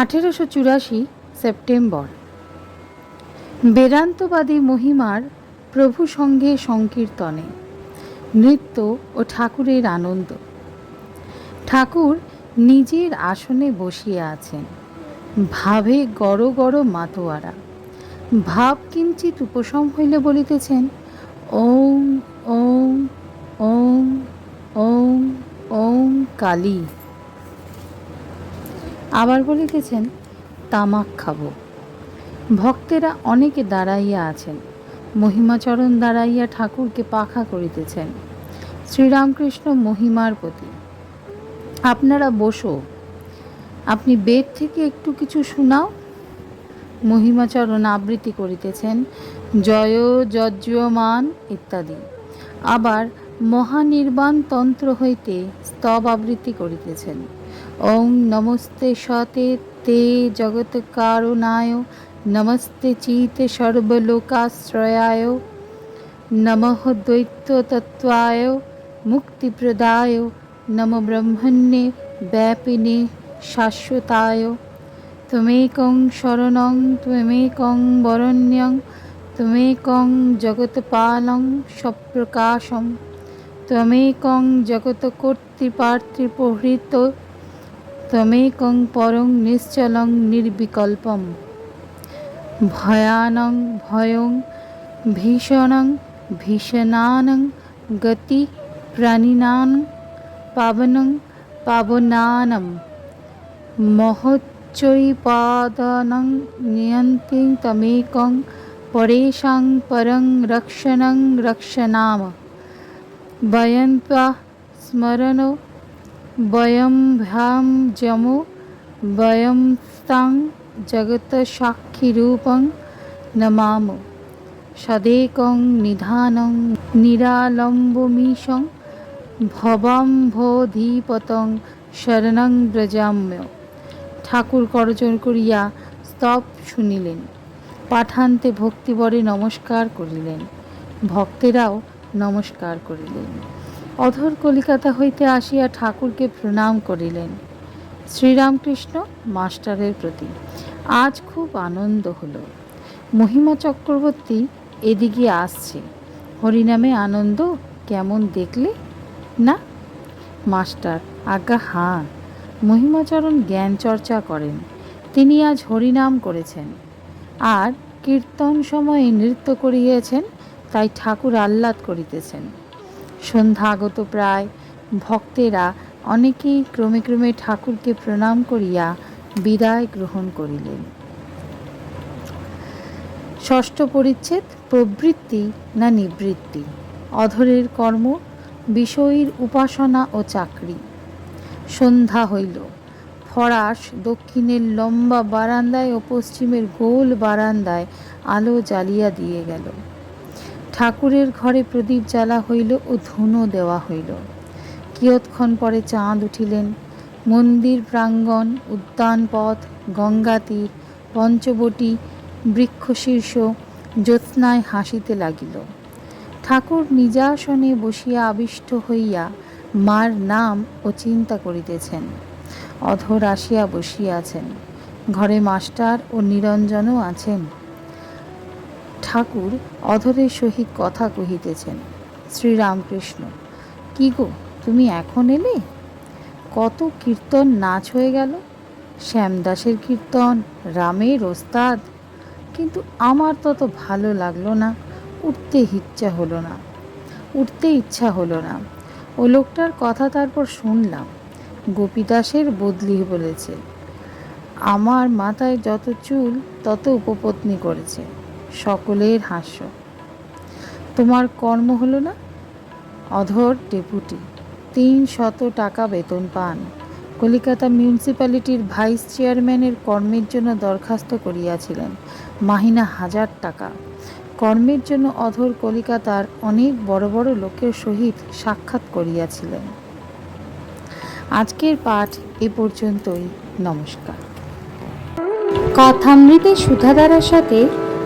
আঠেরোশো চুরাশি সেপ্টেম্বর। বেদান্তবাদী মহিমার প্রভু সঙ্গে সংকীর্তনে নৃত্য ও ঠাকুরের আনন্দ। ঠাকুর নিজের আসনে বসিয়া আছেন। ভাবে গড় গড় মাতোয়ারা। ভাব কিঞ্চিত উপশম হইলে বলিতেছেন, ওম ওম ওম ওম ওম, কালী। আবার বলিতেছেন, তামাক খাব। ভক্তেরা অনেকে দাঁড়াইয়া আছেন। মহিমাচরণ দাঁড়াইয়া ঠাকুরকে পাখা করিতেছেন। শ্রীরামকৃষ্ণ মহিমার প্রতি। আপনারা বসো। আপনি বেদ থেকে একটু কিছু শোনাও। মহিমাচরণ আবৃত্তি করিতেছেন, জয় যজ্ঞমান ইত্যাদি। আবার মহানির্বাণ তন্ত্র হইতে স্তব আবৃত্তি করিতেছেন। ওং নমস্তে সতে তে জগৎ কারুণায় নমস্তে চিতে সর্বলোকাশ্রয়ায় নমঃ দ্বৈততত্ত্বায় মুক্তিপ্রদায় নম ব্রহ্মণ্যে ব্যাপিনে শাশ্বতায় त्वमेकं शरणं त्वमेकं वरण्यं त्वमेकं जगत्पालं सप्रकाशं त्वमेकं जगत्कर्तृपार्तृपहृत তমেকং পরং নিশ্চলং নির্বিকল্পম ভয়ানং ভয়ং ভীষণং ভীষণানং গতি প্রাণিনান পাবনং পাবনানম মহোচ্চৈপাদনং নিয়ন্তিং তমেকং পরেশাং পরং রক্ষণং রক্ষনাম ভয়ন্তা স্মরণ বয়ম ভ্যাম যমো বয়ম তাং জগত সাক্ষীরূপং নমাম। সদেকং নিধানং নিরালম্বমীশং ভবাম্ভোধীপতং শরণং ব্রজাম্য। ঠাকুর করজন করিয়া স্তব শুনিলেন, পাঠান্তে ভক্তিবরে নমস্কার করিলেন, ভক্তেরাও নমস্কার করিলেন। অধর কলিকাতা হইতে আসিয়া ঠাকুরকে প্রণাম করিলেন। শ্রীরামকৃষ্ণ মাস্টারের প্রতি আজ খুব আনন্দ হলো। মহিমা চক্রবর্তী এদিকে আসছে। হরিনামে আনন্দ কেমন দেখলে? না? মাস্টার, আজ্ঞা হাঁ। মহিমাচরণ জ্ঞান চর্চা করেন। তিনি আজ হরিনাম করেছেন। আর কীর্তন সময়ে নৃত্য করিয়েছেন, তাই ঠাকুর আহ্লাদ করিতেছেন। সন্ধ্যা আগত প্রায়। ভক্তেরা অনেকেই ক্রমে ক্রমে ঠাকুরকে প্রণাম করিয়া বিদায় গ্রহণ করিলেন। ষষ্ঠ পরিচ্ছেদ, প্রবৃত্তি না নিবৃত্তি? অধরের কর্ম, বিষয়ীর উপাসনা ও চাকরি। সন্ধ্যা হইল। ফরাস দক্ষিণের লম্বা বারান্দায় ও পশ্চিমের গোল বারান্দায় আলো জ্বালিয়া দিয়ে গেল। ঠাকুরের ঘরে প্রদীপ জ্বালা হইল ও ধুনো দেওয়া হইল। কিয়ৎক্ষণ পরে চাঁদ উঠিলেন। মন্দির প্রাঙ্গণ, উদ্যান পথ, গঙ্গা তীর, পঞ্চবটী বৃক্ষশীর্ষ জ্যোৎস্নায় হাসিতে লাগিল। ঠাকুর নিজাসনে বসিয়া আবিষ্ট হইয়া মার নাম ও চিন্তা করিতেছেন। অধর আসিয়া বসিয়াছেন ঘরে মাস্টার ও নিরঞ্জনও আছেন। ঠাকুর অধরের সহিত কথা কহিতেছেন, শ্রীরামকৃষ্ণ, কি গো, তুমি এখন এলে? কত কীর্তন নাচ হয়ে গেল। শ্যামদাসের কীর্তন, রামের ওস্তাদ। কিন্তু আমার তত ভালো লাগল না, উঠতে ইচ্ছা হলো না, উঠতে ইচ্ছা হলো না। ও লোকটার কথা তারপর শুনলাম, গোপীদাসের বদলি বলেছে। আমার মাথায় যত চুল, তত উপপত্নী করেছে। সকলের হাস্য। তোমার কর্ম হলো না? অধর ডেপুটি, তিন শত টাকা বেতন পান। কলিকাতা মিউনিসিপ্যালিটির ভাইস চেয়ারম্যানের কর্মের জন্য দরখাস্ত করিয়াছিলেন, মাহিনা হাজার টাকা। কর্মের জন্য অধর কলিকাতার অনেক বড় বড় লোকের সহিত সাক্ষাৎ করিয়াছিলেন। আজকের পাঠ এ পর্যন্তই। নমস্কার। কথামৃতে সুধাধারার সাথে